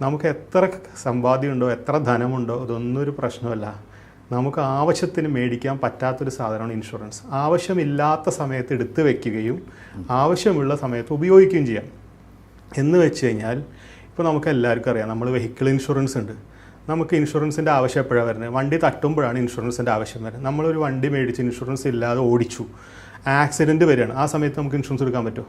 നമുക്ക് എത്ര സമ്പാദ്യമുണ്ടോ എത്ര ധനമുണ്ടോ അതൊന്നും ഒരു പ്രശ്നമല്ല. നമുക്ക് ആവശ്യത്തിന് മേടിക്കാൻ പറ്റാത്തൊരു സാധനമാണ് ഇൻഷുറൻസ്. ആവശ്യമില്ലാത്ത സമയത്ത് എടുത്തു വയ്ക്കുകയും ആവശ്യമുള്ള സമയത്ത് ഉപയോഗിക്കുകയും ചെയ്യാം. എന്ന് വെച്ച് കഴിഞ്ഞാൽ ഇപ്പോൾ നമുക്ക് എല്ലാവർക്കും അറിയാം നമ്മൾ വെഹിക്കിൾ ഇൻഷുറൻസ് ഉണ്ട്. നമുക്ക് ഇൻഷുറൻസിന്റെ ആവശ്യം എപ്പോഴാണ് വരുന്നത്? വണ്ടി തട്ടുമ്പോഴാണ് ഇൻഷുറൻസിന്റെ ആവശ്യം വരുന്നത്. നമ്മളൊരു വണ്ടി മേടിച്ച് ഇൻഷുറൻസ് ഇല്ലാതെ ഓടിച്ചു. ആക്സിഡന്റ് വരികയാണ്. ആ സമയത്ത് നമുക്ക് ഇൻഷുറൻസ് എടുക്കാൻ പറ്റുമോ?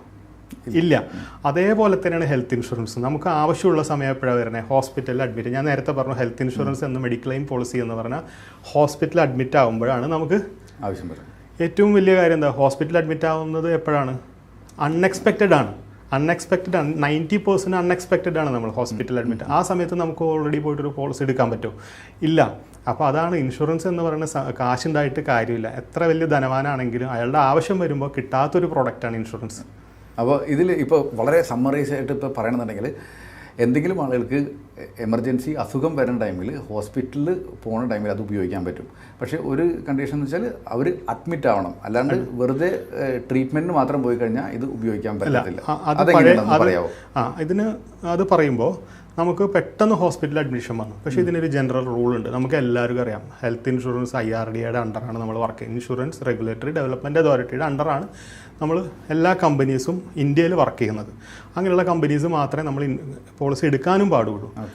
ഇല്ല. അതേപോലെ തന്നെയാണ് ഹെൽത്ത് ഇൻഷുറൻസ് നമുക്ക് ആവശ്യമുള്ള സമയം എപ്പോഴാണ് വരുന്നത് ഹോസ്പിറ്റലിൽ അഡ്മിറ്റ് ഞാൻ നേരത്തെ പറഞ്ഞു ഹെൽത്ത് ഇൻഷുറൻസ് എന്ന് മെഡിക്ലെയിം പോളിസി എന്ന് പറഞ്ഞാൽ ഹോസ്പിറ്റലിൽ അഡ്മിറ്റ് ആകുമ്പോഴാണ് നമുക്ക് ആവശ്യം വരുന്നത്. ഏറ്റവും വലിയ കാര്യം എന്താ? ഹോസ്പിറ്റലിൽ അഡ്മിറ്റ് ആവുന്നത് എപ്പോഴാണ്? അൺഎക്സ്പെക്റ്റഡ് ആണ്. അൺഎക്സ്പെക്റ്റഡ് ആണ്. നയന്റി പെർസെന്റ് അൺഎക്സ്പെക്റ്റഡ് ആണ് നമ്മൾ ഹോസ്പിറ്റലിൽ അഡ്മിറ്റ് ആ സമയത്ത് നമുക്ക് ഓൾറെഡി പോയിട്ടൊരു പോളിസി എടുക്കാൻ പറ്റുമോ ഇല്ല. അപ്പോൾ അതാണ് ഇൻഷുറൻസ് എന്ന് പറയുന്ന കാശുണ്ടായിട്ട് കാര്യമില്ല. എത്ര വലിയ ധനവാനാണെങ്കിലും അയാളുടെ ആവശ്യം വരുമ്പോൾ കിട്ടാത്തൊരു പ്രോഡക്റ്റാണ് ഇൻഷുറൻസ് അപ്പോൾ ഇതിൽ ഇപ്പോൾ വളരെ സമ്മറൈസ് ആയിട്ട് ഇപ്പോൾ പറയണമെന്നുണ്ടെങ്കിൽ എന്തെങ്കിലും ആളുകൾക്ക് എമർജൻസി അസുഖം വരുന്ന ടൈമിൽ ഹോസ്പിറ്റലിൽ പോകുന്ന ടൈമിൽ അത് ഉപയോഗിക്കാൻ പറ്റും. പക്ഷേ ഒരു കണ്ടീഷൻ എന്ന് വെച്ചാൽ അവർ അഡ്മിറ്റ് ആവണം. അല്ലാണ്ട് വെറുതെ ട്രീറ്റ്മെന്റിന് മാത്രം പോയി കഴിഞ്ഞാൽ ഇത് ഉപയോഗിക്കാൻ പറ്റത്തില്ല. അതെങ്ങനെയാണെന്ന് അത് പറയാമോ ആ ഇതിന് അത് പറയുമ്പോൾ നമുക്ക് പെട്ടെന്ന് ഹോസ്പിറ്റലിൽ അഡ്മിഷൻ വന്നു. പക്ഷേ ഇതിനൊരു ജനറൽ റൂൾ ഉണ്ട്. നമുക്ക് എല്ലാവർക്കും അറിയാം. ഹെൽത്ത് ഇൻഷുറൻസ് ഐ ആർ ഡിയുടെ അണ്ടറാണ് നമ്മൾ വർക്ക് ഇൻഷുറൻസ് റെഗുലേറ്ററി ഡെവലപ്മെന്റ് അതോറിറ്റിയുടെ അണ്ടറാണ് നമ്മൾ എല്ലാ കമ്പനീസും ഇന്ത്യയിൽ വർക്ക് ചെയ്യുന്നത്. അങ്ങനെയുള്ള കമ്പനീസ് മാത്രമേ നമ്മൾ പോളിസി എടുക്കാനും പാടുള്ളൂ.